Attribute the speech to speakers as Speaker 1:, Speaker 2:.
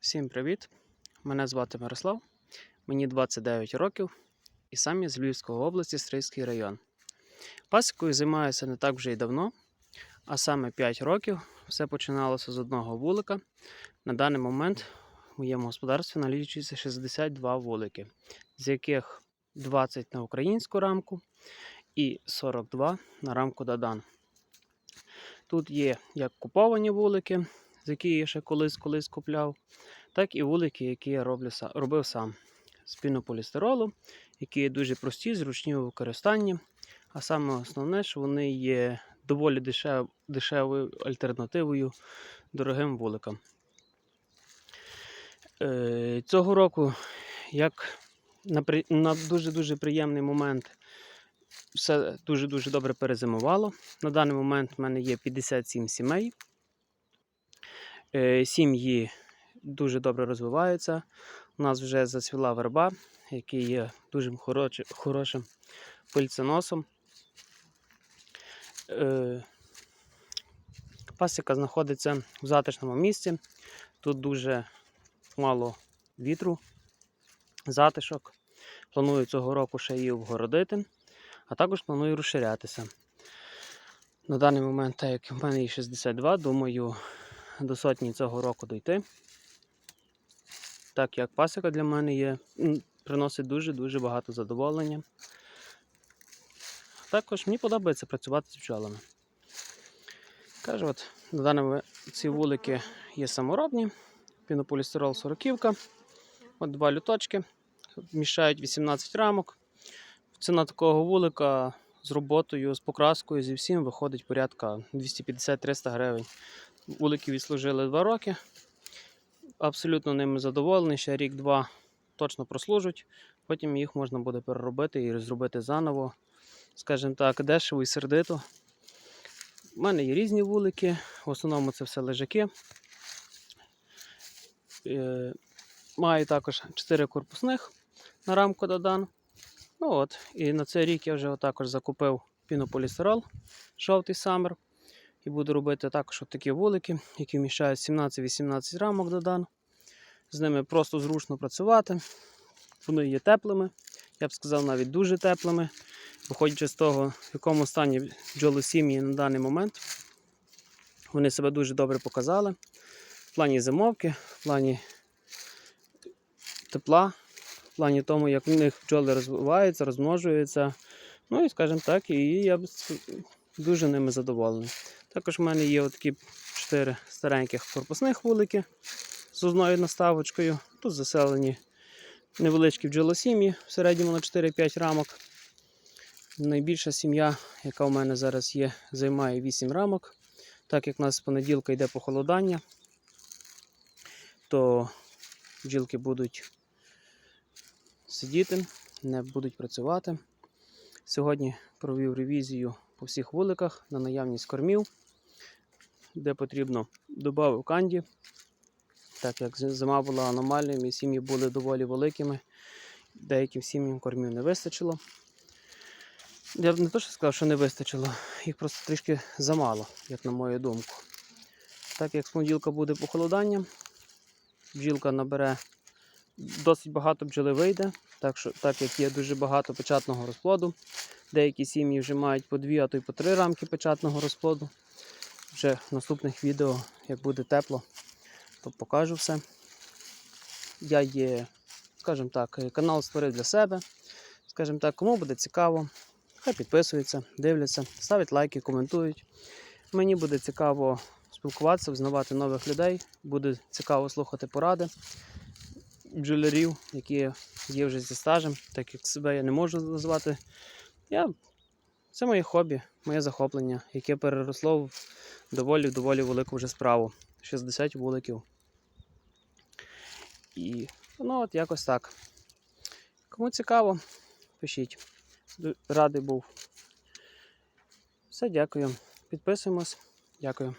Speaker 1: Всім привіт! Мене звати Мирослав, мені 29 років і сам я з Львівської області, Стрийський район. Пасікою займаюся не так вже й давно, а саме 5 років. Все починалося з одного вулика. На даний момент в моєму господарстві налічується 62 вулики, з яких 20 на українську рамку і 42 на рамку Дадан. Тут є як куповані вулики, з які я ще колись-колись купляв, так і вулики, які я роблю, робив сам з пінополістиролу, які дуже прості, зручні у використанні. А саме основне, що вони є доволі дешев, дешевою альтернативою дорогим вуликам. Е, цього року, як на, на дуже-дуже приємний момент, все дуже-дуже добре перезимувало. На даний момент в мене є 57 сімей. Е, Сім'ї дуже добре розвиваються. У нас вже зацвіла верба, який є дуже хорошим пильценосом. Е, Пасіка знаходиться в затишному місці. Тут дуже мало вітру, затишок. Планую цього року ще її обгородити, а також планую розширятися. На даний момент, так як в мене є 62, думаю, до сотні цього року дойти. Так як пасіка для мене є, приносить дуже-дуже багато задоволення. Також мені подобається працювати з пчолами. Кажу, от на момент ці вулики є саморобні, пінополістирол 40 от два люточки, вміщають 18 рамок. Ціна такого вулика з роботою, з покраскою, зі всім виходить порядка 250-300 гривень. Вулики відслужили 2 роки. Абсолютно ними задоволений. Ще рік-два точно прослужать. Потім їх можна буде переробити і зробити заново. Скажімо так, дешево і сердито. У мене є різні вулики, в основному це все лежаки. Е, Маю також 4 корпусних на рамку додан. Ну от, і на цей рік я вже також закупив пінополістирол жовтий самер. І буду робити також такі вулики, які вміщають 17-18 рамок додан. З ними просто зручно працювати. Вони є теплими, я б сказав, навіть дуже теплими. Виходячи з того, в якому стані бджолосім'ї на даний момент, вони себе дуже добре показали. В плані зимовки, в плані тепла, в плані тому, як в них бджоли розвиваються, розмножуються. Ну і, скажімо так, і я дуже ними задоволений. Також в мене є такі 4 стареньких корпусних вулики з одною наставочкою. Тут заселені невеличкі бджолосім'ї в середньому на 4-5 рамок. Найбільша сім'я, яка у мене зараз є, займає 8 рамок. Так як у нас з понеділка йде похолодання, то бджілки будуть сидіти, не будуть працювати. Сьогодні провів ревізію по всіх вуликах на наявність кормів, де потрібно додав канді. Так як зима була аномальною, і сім'ї були доволі великими. Деяким сім'ям кормів не вистачило. Я б не то, що сказав, що не вистачило, їх просто трішки замало, як на мою думку. Так як з понеділка буде похолодання, бджілка набере досить багато бджоли вийде, так, що, так як є дуже багато печатного розплоду. Деякі сім'ї вже мають по дві, а то й по три рамки печатного розплоду. Вже в наступних відео, як буде тепло, то покажу все. Я є, скажімо так, канал створив для себе. Скажімо так, кому буде цікаво, хай підписуються, дивляться, ставлять лайки, коментують. Мені буде цікаво спілкуватися, взнавати нових людей, буде цікаво слухати поради бджолярів, які є вже зі стажем, так як себе я не можу назвати. Я... Це моє хобі, моє захоплення, яке переросло в доволі доволі велику вже справу. 60 вуликів. І ну от якось так. Кому цікаво, пишіть. Радий був. Все, дякую. Підписуємось. Дякую.